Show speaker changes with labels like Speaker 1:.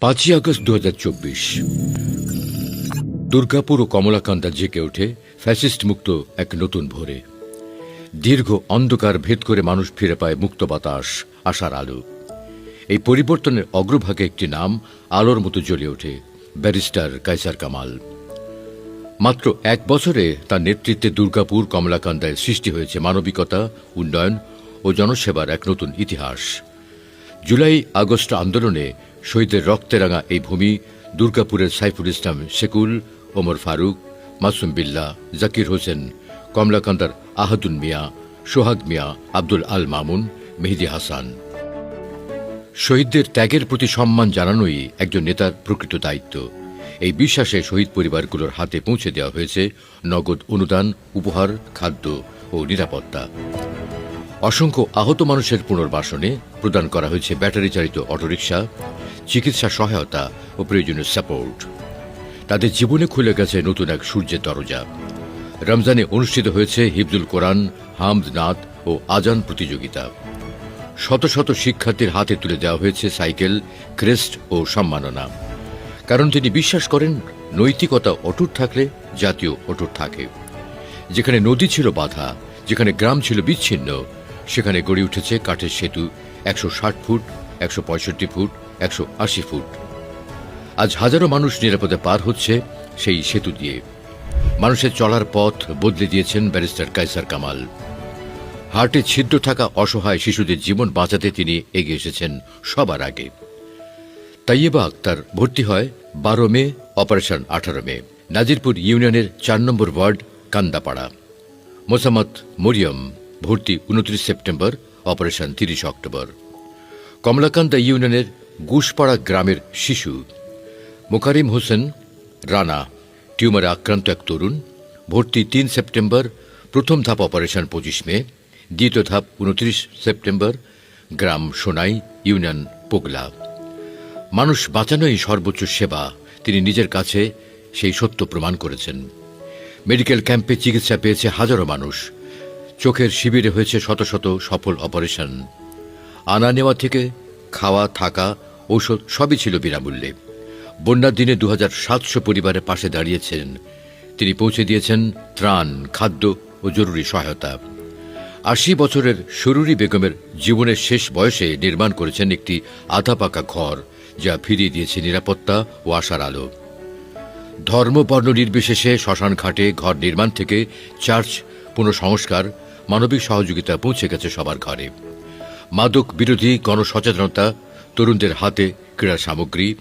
Speaker 1: পাঁচই আগস্ট দু হাজার চব্বিশ। দুর্গাপুর ও কমলাকান্দা জেগে ওঠে ফ্যাসিস্ট মুক্ত এক নতুন ভোরে। দীর্ঘ অন্ধকার ভেদ করে মানুষ ফিরে পায় মুক্ত বাতাস, আশার আলো। এই পরিবর্তনের অগ্রভাগে একটি নাম, আলোর মতো জ্বলে ওঠে, ব্যারিস্টার কাইসার কামাল। মাত্র এক বছরে তার নেতৃত্বে দুর্গাপুর, কমলাকান্দায় সৃষ্টি হয়েছে মানবিকতা, উন্নয়ন ও জনসেবার এক নতুন ইতিহাস। জুলাই আগস্ট আন্দোলনে শহীদের রক্তে রাঙা এই ভূমি দুর্গাপুরের সাইফুল ইসলাম শেকুল, ওমর ফারুক, মাসুম বিল্লা, জাকির হোসেন, কমলাকান্দার আহাদুন মিয়া, সোহাগ মিয়া, আব্দুল আল মামুন, মেহেদি হাসান। শহীদদের ত্যাগের প্রতি সম্মান জানানোই একজন নেতার প্রকৃত দায়িত্ব। এই বিশ্বাসে শহীদ পরিবারগুলোর হাতে পৌঁছে দেওয়া হয়েছে নগদ অনুদান, উপহার, খাদ্য ও নিরাপত্তা। অসংখ্য আহত মানুষের পুনর্বাসনে প্রদান করা হয়েছে ব্যাটারি চালিত অটোরিকশা, চিকিৎসা সহায়তা ও প্রয়োজনীয় সাপোর্ট। তাদের জীবনে খুলে গেছে নতুন এক সূর্যের দরজা। রমজানে অনুষ্ঠিত হয়েছে হিবদুল কোরআন হামদ নাথ ও আজান প্রতিযোগিতা। শত শত শিক্ষার্থীর হাতে তুলে দেওয়া হয়েছে সাইকেল, ক্রেস্ট ও সম্মাননা। কারণ তিনি বিশ্বাস করেন, নৈতিকতা অটুট থাকলে জাতীয় অটুট থাকে। যেখানে নদী ছিল বাধা, যেখানে গ্রাম ছিল বিচ্ছিন্ন সেখানে গড়ে উঠেছে কাঠের সেতু একশো ষাট ফুট, একশো পঁয়ষট্টি ফুট, একশো আশি ফুট। আজ হাজারো মানুষ নিরাপদে পার হচ্ছে সেই সেতু দিয়ে। মানুষের চলার পথ বদলে দিয়েছেন ব্যারিস্টার কাইসার কামাল। হার্টে ছিদ্র থাকা অসহায় শিশুদের জীবন বাঁচাতে তিনি এগিয়ে এসেছেন সবার আগে। তাইয়েবা আক্তার ভর্তি হয় বারো মে, অপারেশন আঠারো মে, নাজিরপুর ইউনিয়নের চার নম্বর ওয়ার্ড, কান্দাপাড়া। মোসাম্মদ মরিয়ম ভর্তি উনত্রিশ সেপ্টেম্বর, অপারেশন তিরিশ অক্টোবর। কমলাকান্দা ইউনিয়নের গুসপাড়া গ্রামের শিশু, মোকারিম হোসেন রানা, টিউমারে আক্রান্ত এক তরুণ, ভর্তি তিন সেপ্টেম্বর, প্রথম ধাপ অপারেশন পঁচিশ মে, দ্বিতীয় ধাপ উনত্রিশ সেপ্টেম্বর, গ্রাম সোনাই, ইউনিয়ন পোগলা। মানুষ বাঁচানোই সর্বোচ্চ সেবা, তিনি নিজের কাছে সেই সত্য প্রমাণ করেছেন। মেডিকেল ক্যাম্পে চিকিৎসা পেয়েছে হাজারো মানুষ। চোখের শিবিরে হয়েছে শত শত সফল অপারেশন। আনা নেওয়া থেকে খাওয়া, থাকা, ঔষধ সবই ছিল বিনামূল্যে। বন্যার দিনে দু সাতশো পরিবারের পাশে দাঁড়িয়েছেন। তিনি পৌঁছে দিয়েছেন ত্রাণ, খাদ্য ও জরুরি সহায়তা। আশি বছরের সুরুরি বেগমের জীবনের শেষ বয়সে নির্মাণ করেছেন একটি আধা পাকা ঘর, যা ফিরিয়ে দিয়েছে নিরাপত্তা ও আশার আলো। ধর্ম বর্ণ নির্বিশেষে শ্মশান ঘাটে ঘর নির্মাণ থেকে চার্চ পুনঃসংস্কার মানবিক সহযোগিতা পৌঁছে গেছে সবার ঘরে। মাদক বিরোধী গণসচেতনতা তরুণদের হাতে ক্রীড়া সামগ্রী